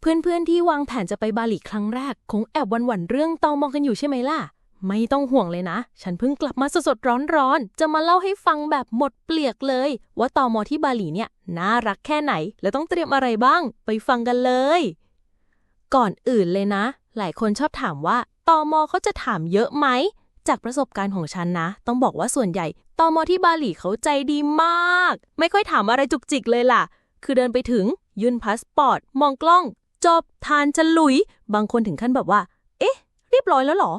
เพื่อนๆที่วางแผนจะไปบาหลีครั้งแรก คงแอบหวันเรื่องตอมองกันอยู่ใช่ไหมล่ะ ไม่ต้องห่วงเลยนะ ฉันเพิ่งกลับมาสดๆร้อนๆ จะมาเล่าให้ฟังแบบหมดเปลือกเลย ว่าตอมอที่บาหลีเนี่ยน่ารักแค่ไหน และต้องเตรียมอะไรบ้าง ไปฟังกันเลย ก่อนอื่นเลยนะ หลายคนชอบถามว่าตอมอเขาจะถามเยอะไหมจากประสบการณ์ของฉันนะ ต้องบอกว่าส่วนใหญ่ตอมอที่บาหลีเขาใจดีมาก ไม่ค่อยถามอะไรจุกจิกเลยล่ะ คือเดินไปถึงยื่นพาสปอร์ต มองกล้อง จบทานฉลุย บางคนถึงขั้นแบบว่า เอ๊ะ เรียบร้อยแล้วหรอ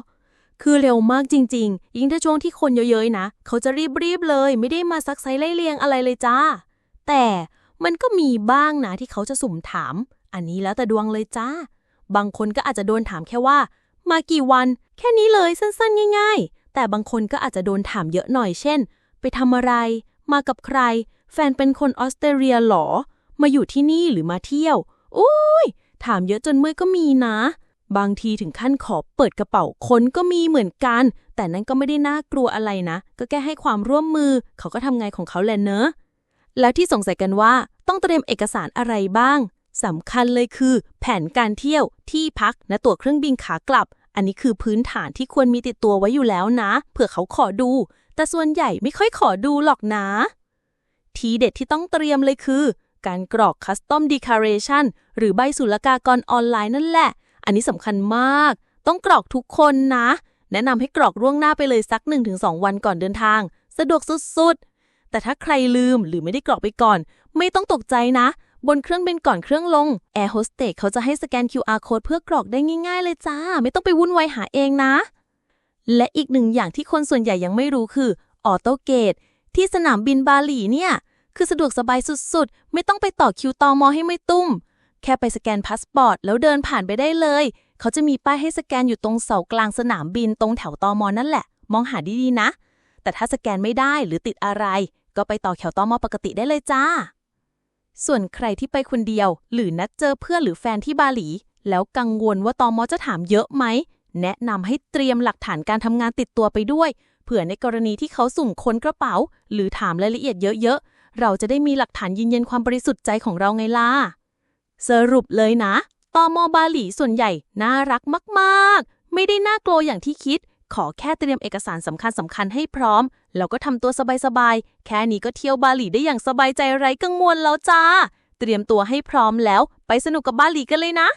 คือเร็วมากจริง ๆ ยิ่งถ้าช่วงที่คนเยอะๆนะ เขาจะรีบๆเลย ไม่ได้มาซักไซไล่เลียงอะไรเลยจ้า แต่มันก็มีบ้างนะที่เขาจะสุ่มถาม อันนี้แล้วแต่ดวงเลยจ้า บางคนก็อาจจะโดนถามแค่ว่า มากี่วัน แค่นี้เลยสั้นๆ ง่าย ๆ แต่บางคนก็อาจจะโดนถามเยอะหน่อยเช่น ไปทำอะไร มากับใคร แฟนเป็นคนออสเตรเลียหรอ มาอยู่ที่นี่หรือมาเที่ยวอุ้ ถามเยอะจนเมื่อยก็มีนะ บางทีถึงขั้นขอเปิดกระเป๋าคนก็มีเหมือนกัน แต่นั้นก็ไม่ได้น่ากลัวอะไรนะ ก็แค่ให้ความร่วมมือ เขาก็ทำไงของเขาแหละเนอะ แล้วที่สงสัยกันว่าต้องเตรียมเอกสารอะไรบ้างสำคัญเลยคือ แผนการเที่ยวที่พักและตั๋วเครื่องบินขากลับ อันนี้คือพื้นฐานที่ควรมีติดตัวไว้อยู่แล้วนะ เผื่อเขาขอดู แต่ส่วนใหญ่ไม่ค่อยขอดูหรอกนะ ทีเด็ดที่ต้องเตรียมเลยคือ การกรอก Custom Declaration หรือใบศุลกากรออนไลน์นั่นแหละ อันนี้สำคัญมาก ต้องกรอกทุกคนนะ แนะนำให้กรอกล่วงหน้าไปเลยสัก 1-2 วันก่อนเดินทาง สะดวกสุดๆ แต่ถ้าใครลืมหรือไม่ได้กรอกไปก่อน ไม่ต้องตกใจนะ บนเครื่องบินก่อนเครื่องลงแอร์โฮสเตสเขาจะให้สแกน QR code เพื่อกรอกได้ง่ายๆเลยจ้า ไม่ต้องไปวุ่นวายหาเองนะ และอีกหนึ่งอย่างที่คนส่วนใหญ่ยังไม่รู้คือออโตเกตที่สนามบินบาหลีเนี่ย คือสะดวกสบายสุดๆ ไม่ต้องไปต่อคิวตอมอให้ไม่ตุ้ม แค่ไปสแกนพาสปอร์ต แล้วเดินผ่านไปได้เลย เขาจะมีป้ายให้สแกนอยู่ตรงเสากลางสนามบินตรงแถวตอมอนั่นแหละ มองหาดีๆนะ แต่ถ้าสแกนไม่ได้หรือติดอะไร ก็ไปต่อแถวตอมอปกติได้เลยจ้า ส่วนใครที่ไปคนเดียว หรือนัดเจอเพื่อนหรือแฟนที่บาหลี แล้วกังวลว่าตอมอจะถามเยอะไหมแนะนำให้เตรียมหลักฐานการทำงานติดตัวไปด้วย เผื่อในกรณีที่เขาสุ่มค้นกระเป๋า หรือถามรายละเอียดเยอะๆ เราจะได้มีหลักฐานยืนยันความบริสุทธิ์ใจของเราไงล่ะ สรุปเลยนะตอมอบาหลีส่วนใหญ่น่ารักมาก ๆ ไม่ได้น่ากลัวอย่างที่คิด ขอแค่เตรียมเอกสารสำคัญสำคัญให้พร้อม แล้วก็ทำตัวสบาย ๆ แค่นี้ก็เที่ยวบาหลีได้อย่างสบายใจไร้กังวลแล้วจ้า เตรียมตัวให้พร้อมแล้ว ไปสนุกกับบาหลีกันเลยนะ